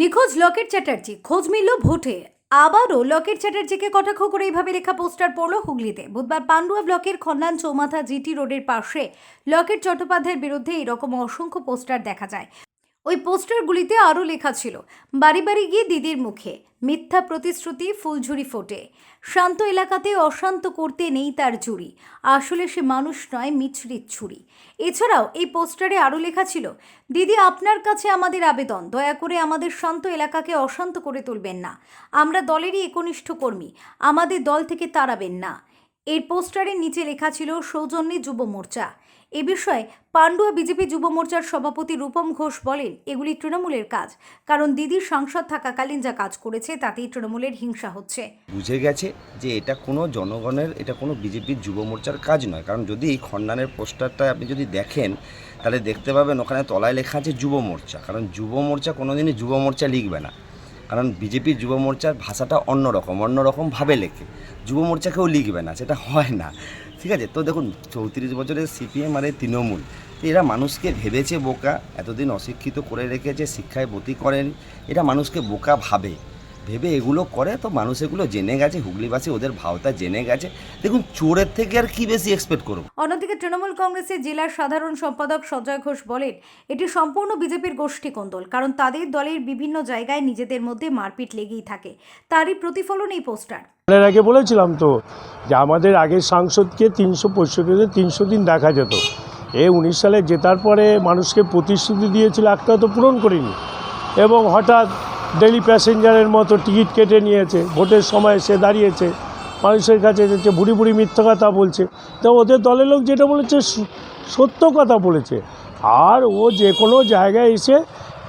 নিখোঁজ লকেট চ্যাটার্জি, খোঁজ মিলল ভোটে। আবারও লকেট চ্যাটার্জিকে কটাক্ষ করে এইভাবে লেখা পোস্টার পড়ল হুগলিতে। বুধবার পান্ডুয়া ব্লকের খন্নান চৌমাথা জিটি রোডের পাশে লকেট চট্টোপাধ্যায়ের বিরুদ্ধে এরকম অসংখ্য পোস্টার দেখা যায়। ওই পোস্টারগুলিতে আরও লেখা ছিল, বাড়ি বাড়ি গিয়ে দিদির মুখে, মিথ্যা প্রতিশ্রুতি ফুলঝুরি ফোটে। শান্ত এলাকাতে অশান্ত করতে নেই তার জুড়ি আসলে সে মানুষ নয়, মিছরির ছুরি। এছাড়াও এই পোস্টারে আরও লেখা ছিল, দিদি আপনার কাছে আমাদের আবেদন, দয়া করে আমাদের শান্ত এলাকাকে অশান্ত করে তুলবেন না। আমরা দলেরই একনিষ্ঠ কর্মী, আমাদের দল থেকে তাড়াবেন না। এর পোস্টারের নিচে লেখা ছিল সৌজন্যে যুব মোর্চা। এ বিষয়ে পান্ডুয়া বিজেপি যুব মোর্চার সভাপতি রূপম ঘোষ বলেন, এগুলি তৃণমূলের কাজ। কারণ দিদির সাংসদ থাকাকালীন যা কাজ করেছে, তাতেই তৃণমূলের হিংসা হচ্ছে। বুঝে গেছে যে এটা কোনো জনগণের, এটা কোনো বিজেপির যুব মোর্চার কাজ নয়। কারণ যদি এই খন্ডানের পোস্টারটা আপনি যদি দেখেন, তাহলে দেখতে পাবেন ওখানে তলায় লেখা আছে যুব মোর্চা। কারণ যুব মোর্চা কোনোদিনই যুব মোর্চা লিখবে না। কারণ বিজেপি যুব মোর্চার ভাষাটা অন্যরকম অন্যরকমভাবে লেখে। যুব মোর্চা কেউ লিখবে না, সেটা হয় না। ঠিক আছে? তো দেখুন, চৌত্রিশ বছরের সিপিএম আর তৃণমূল এরা মানুষকে ভেবেছে বোকা, এতদিন অশিক্ষিত করে রেখেছে, শিক্ষায় বতি করেন। এরা মানুষকে বোকা ভাবে। ভেবে এগুলো করে তো মানুষ এগুলো জেনে গেছে হুগলিবাসী ওদের ভাওতা জেনে গেছে। দেখুন চোরের থেকে আর কি বেশি এক্সপেক্ট করব? অন্যদিকে তৃণমূল কংগ্রেসের জেলার সাধারণ সম্পাদক সঞ্জয় ঘোষ বলেন এটি সম্পূর্ণ বিজেপির গোষ্ঠী কোন্দল কারণ তাদের দলের বিভিন্ন জায়গায় নিজেদের মধ্যে মারপিট লেগেই থাকে। তারই প্রতিফলন এই পোস্টার। এর আগে বলেছিলাম তো যে আমাদের আগের সাংসদকে তিনশো পঁয়ষট্টিতে তিনশো দিন দেখা যেত। এ উনিশ সালে জেতার পরে মানুষকে প্রতিশ্রুতি দিয়েছিল একটা তো পূরণ করিনি। এবং হঠাৎ ডেলি প্যাসেঞ্জারের মতো টিকিট কেটে নিয়েছে। ভোটের সময় সে দাঁড়িয়েছে। মানুষের কাছে যেছে বুড়ি বুড়ি মিথ্যা কথা বলছে। তো ওদের দলের লোক যেটা বলেছে সত্য কথা বলেছে। আর ও যে কোনো জায়গায় এসে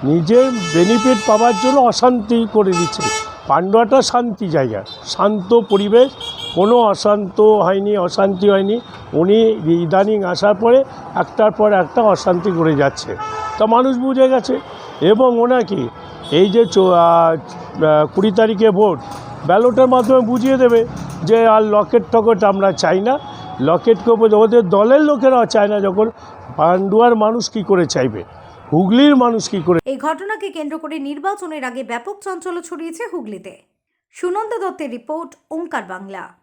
নিজের বেনিফিট পাওয়ার জন্য অশান্তি করে দিচ্ছে। পান্ডুয়াটা শান্তি জায়গা, শান্ত পরিবেশ। কোনো অশান্ত হয়নি, অশান্তি হয়নি। উনি ইদানিং আসার পরে একটার পর একটা অশান্তি করে যাচ্ছে। তা মানুষ বুঝে গেছে। এবং ওনাকে এই যে কুড়ি তারিখে ভোট, ব্যালটের মাধ্যমে বুঝিয়ে দেবে যে আর লকেট টকেট আমরা চাই না। লকেটকে ওপর- ওদের দলের লোকেরা চায় না যখন পান্ডুয়ার মানুষ কি করে চাইবে, হুগলির মানুষ কি করে এই ঘটনাকে কেন্দ্র করে নির্বাচনের আগে ব্যাপক চঞ্চল ছড়িয়েছে হুগলিতে। সুনন্দা দত্তের রিপোর্ট ওঙ্কার বাংলা।